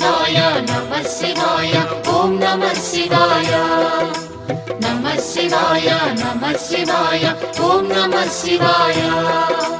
शिवाय नमः शिवाय ॐ नमः शिवाय नमः शिवाय नमः शिवाय ॐ नमः शिवाय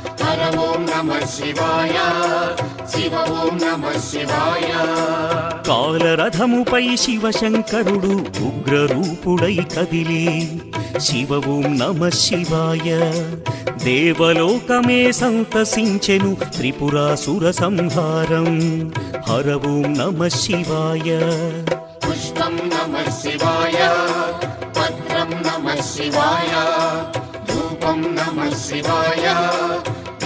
హర ఓం నమ శివాయ శివ ఓం నమ శివాయ. కాలరథముపై శివశంకరుడు ఉగ్రరూపుడై కదిలి శివ ఓం నమ శివాయ. దేవలోకమే సంతసించెను త్రిపురాసుర సంహారం హర ఓం నమ శివాయ. పుష్పం నమ శివాయ పత్రం నమ శివాయ ధూపం నమ శివాయ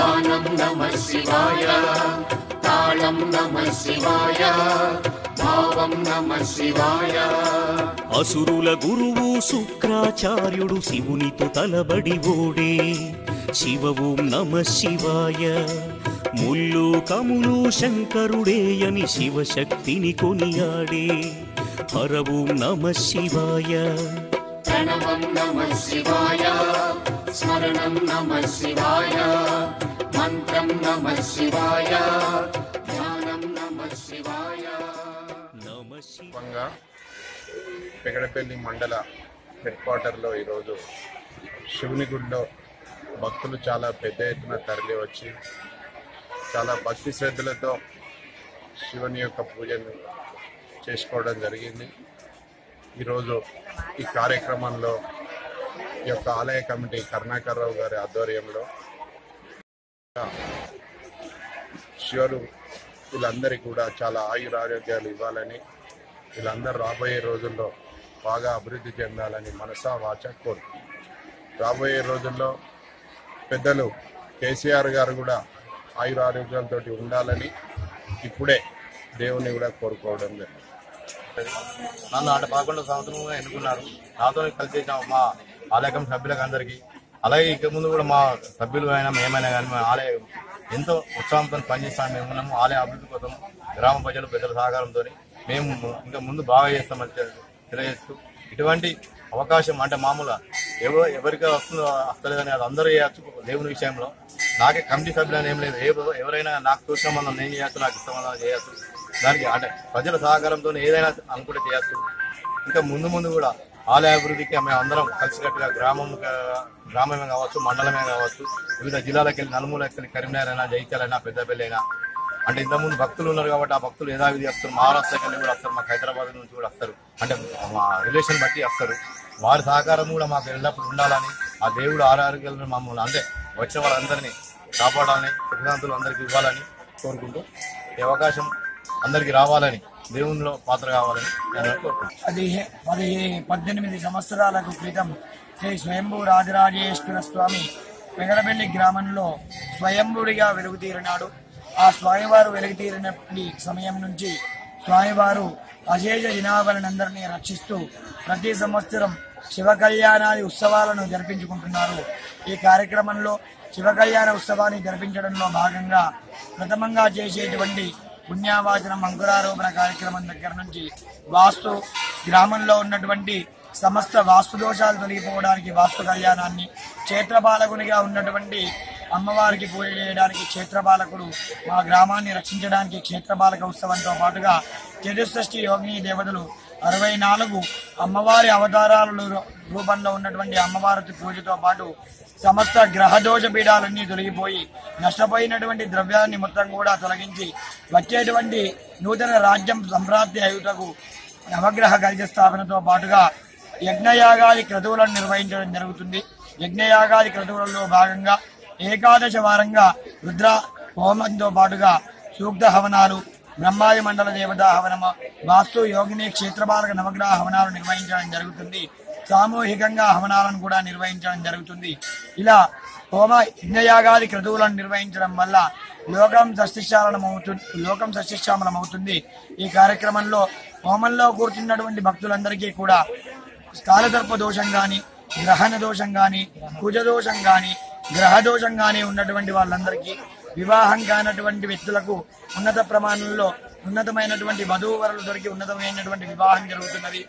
గానం నమ శివాయ తాళం నమ శివాయ భావం నమ శివాయ అసురుల గురువు శుక్రాచార్యుడు శివునితో తలబడి ఓడే. శివ ఓం నమ శివాయ ముల్లు కములు శంకరుడే అని శివశక్తిని కొనియాడే. హర ఓం నమ శివాయ. ప్రణవం నమ శివాయ స్మరణం నమ శివాయ మంత్రం నమ శివాయ. ధ్యానం నమ శివాయ. పెగడపల్లి మండల హెడ్ క్వార్టర్లో ఈరోజు శివుని గుడిలో భక్తులు చాలా పెద్ద ఎత్తున తరలి వచ్చి చాలా భక్తి శ్రద్ధలతో శివుని యొక్క పూజను చేసుకోవడం జరిగింది. ఈరోజు ఈ కార్యక్రమంలో ఈ యొక్క ఆలయ కమిటీ కరుణాకర్రావు గారి ఆధ్వర్యంలో శివుడు వీళ్ళందరికీ కూడా చాలా ఆయురారోగ్యాలు ఇవ్వాలని వీళ్ళందరూ రాబోయే రోజుల్లో బాగా అభివృద్ధి చెందాలని మనసా వాచ కోరు. రాబోయే రోజుల్లో పెద్దలు కేసీఆర్ గారు కూడా ఆయురారోగ్యాలతో ఉండాలని ఇప్పుడే దేవుని కూడా కోరుకోవడం జరిగింది. నన్ను అంటే పదకొండు సంవత్సరంగా ఎన్నుకున్నారు. నాతో కలిసి మా ఆలయం సభ్యులకు అందరికీ అలాగే ఇక ముందు కూడా మా సభ్యులు అయినా మేమైనా కానీ మేము ఆలయం ఎంతో ఉత్సాహంతో పనిచేస్తాం. మేము ఉన్నాము. ఆలయ అభివృద్ధి కోసం గ్రామ ప్రజలు పెద్దల సహకారంతో మేము ఇంకా ముందు బాగా చేస్తామని తెలియజేస్తూ ఇటువంటి అవకాశం అంటే మామూలుగా ఎవరు ఎవరికి వస్తుందో వస్తలేదని అది అందరూ చేయొచ్చు దేవుని విషయంలో. నాకే కమిటీ సభ్యులని ఏం లేదు. ఏ- ఎవరైనా నాకు తోచిన మనం నేను చేయొచ్చు నాకు ఇష్టం చేయొచ్చు. దానికి అంటే ప్రజల సహకారంతో ఏదైనా అనుకుంటే చేయొచ్చు. ఇంకా ముందు ముందు కూడా ఆలయ అభివృద్ధికి మేము అందరం కలిసికట్టుగా గ్రామం గ్రామమే కావచ్చు మండలమే కావచ్చు వివిధ జిల్లాలకు వెళ్ళి నలుమూలకి వెళ్ళి కరీంనగర్ అయినా జైత్యాల అయినా పెద్దపల్లి అయినా అంటే ఇంతకుముందు భక్తులు ఉన్నారు కాబట్టి ఆ భక్తులు యథావిధి వస్తారు. మహారాష్ట్రకి వెళ్ళి కూడా వస్తారు మాకు హైదరాబాద్ నుంచి కూడా వస్తారు. అంటే మా రిలేషన్ బట్టి వస్తారు. వారి సహకారం కూడా మాకు ఎల్లప్పుడు ఉండాలని ఆ దేవుడు ఆరోగ్యాలను మమ్మల్ని అంటే వచ్చిన వాళ్ళందరినీ కాపాడాలని సిద్ధాంతులు అందరికీ ఇవ్వాలని కోరుకుంటూ ఈ అవకాశం అందరికీ రావాలని దేవునిలో పాత్ర కావాలని పదిహేను పద్దెనిమిది సంవత్సరాలకు క్రితం శ్రీ స్వయంభూ రాజరాజేశ్వర స్వామి పెగడబెల్లి గ్రామంలో స్వయంభుడిగా వెలుగుతీరినాడు. ఆ స్వామివారు వెలుగుతీరినప్పటి సమయం నుంచి స్వామివారు అశేష జనాభాలందరినీ రక్షిస్తూ ప్రతి సంవత్సరం శివ కళ్యాణాది ఉత్సవాలను జరిపించుకుంటున్నారు. ఈ కార్యక్రమంలో శివ కళ్యాణ ఉత్సవాన్ని జరిపించడంలో భాగంగా ప్రథమంగా చేసేటువంటి పుణ్యావాచనం అంకురారోపణ కార్యక్రమం దగ్గర నుంచి వాస్తు గ్రామంలో ఉన్నటువంటి సమస్త వాస్తు దోషాలు తొలగిపోవడానికి వాస్తు కళ్యాణాన్ని క్షేత్రపాలకునిగా ఉన్నటువంటి అమ్మవారికి పూజ చేయడానికి క్షేత్రపాలకుడు మా గ్రామాన్ని రక్షించడానికి క్షేత్రపాలక ఉత్సవంతో పాటుగా చతుషష్ఠి యోగిని దేవతలు అరవై నాలుగు అమ్మవారి అవతారాల రూపంలో ఉన్నటువంటి అమ్మవారి పూజతో పాటు సమస్త గ్రహదోష పీడాలన్నీ తొలగిపోయి నష్టపోయినటువంటి ద్రవ్యాన్ని మొత్తం కూడా తొలగించి వచ్చేటువంటి నూతన రాజ్యం సంప్రాప్తి అయుటకు నవగ్రహ కలిసి స్థాపనతో పాటుగా యజ్ఞయాగాది క్రతువులను నిర్వహించడం జరుగుతుంది. యజ్ఞయాగాది క్రతువులలో భాగంగా ఏకాదశ వారంగా రుద్ర హోమంతో పాటుగా సూక్త హవనాలు బ్రహ్మాది మండల దేవతా హవనమ. వాస్తు యోగిని క్షేత్రపాలక నవగ్రహ హవనాలు నిర్వహించడం జరుగుతుంది. సామూహికంగా హవనాలను కూడా నిర్వహించడం జరుగుతుంది. ఇలా హోమ యజ్ఞయాగాది క్రతువులను నిర్వహించడం వల్ల లోకం సస్యశ్యామలం అవుతుంది లోకం సస్యశ్యామలం ఈ కార్యక్రమంలో హోమంలో కూర్చున్నటువంటి భక్తులందరికీ కూడా కాలదర్ప దోషం కానీ గ్రహణ దోషం కానీ కుజ దోషం కానీ గ్రహ దోషం కానీ ఉన్నటువంటి వాళ్ళందరికీ వివాహం కానటువంటి వ్యక్తులకు ఉన్నత ప్రమాణంలో ఉన్నతమైనటువంటి వధువు దొరికి ఉన్నతమైనటువంటి వివాహం జరుగుతున్నది.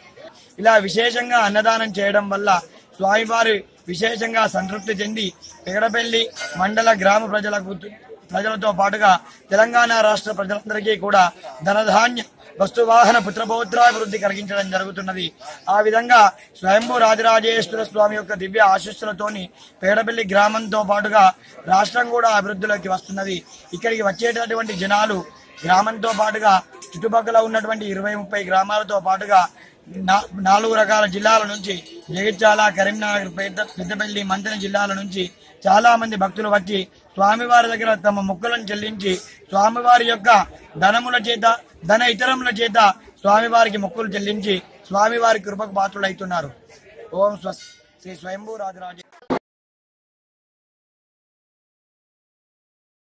ఇలా విశేషంగా అన్నదానం చేయడం వల్ల స్వామివారు విశేషంగా సంతృప్తి చెంది పెగడపల్లి మండల గ్రామ ప్రజలకు ప్రజలతో పాటుగా తెలంగాణ రాష్ట్ర ప్రజలందరికీ కూడా ధనధాన్య వస్తువాహన పుత్రపౌత్రాభివృద్ధి కలిగించడం జరుగుతున్నది. ఆ విధంగా స్వయంభూ రాజరాజేశ్వర స్వామి యొక్క దివ్య ఆశీస్సులతోని పేడపల్లి గ్రామంతో పాటుగా రాష్ట్రం కూడా అభివృద్ధిలోకి వస్తున్నది. ఇక్కడికి వచ్చేటటువంటి జనాలు గ్రామంతో పాటుగా చుట్టుపక్కల ఉన్నటువంటి ఇరవై ముప్పై గ్రామాలతో పాటుగా నాలుగు రకాల జిల్లాల నుంచి జగిత్యాల కరీంనగర్ పెద్ద పెద్దపల్లి మంతన జిల్లాల నుంచి చాలా మంది భక్తులు వచ్చి స్వామివారి దగ్గర తమ మొక్కులను చెల్లించి స్వామివారి యొక్క ధనముల చేత ధన ఇతరముల చేత స్వామివారికి మొక్కులు చెల్లించి స్వామివారి కృపకు పాత్రులైతున్నారు ఓం స్వస్ శ్రీ స్వయంభూ రాజరాజే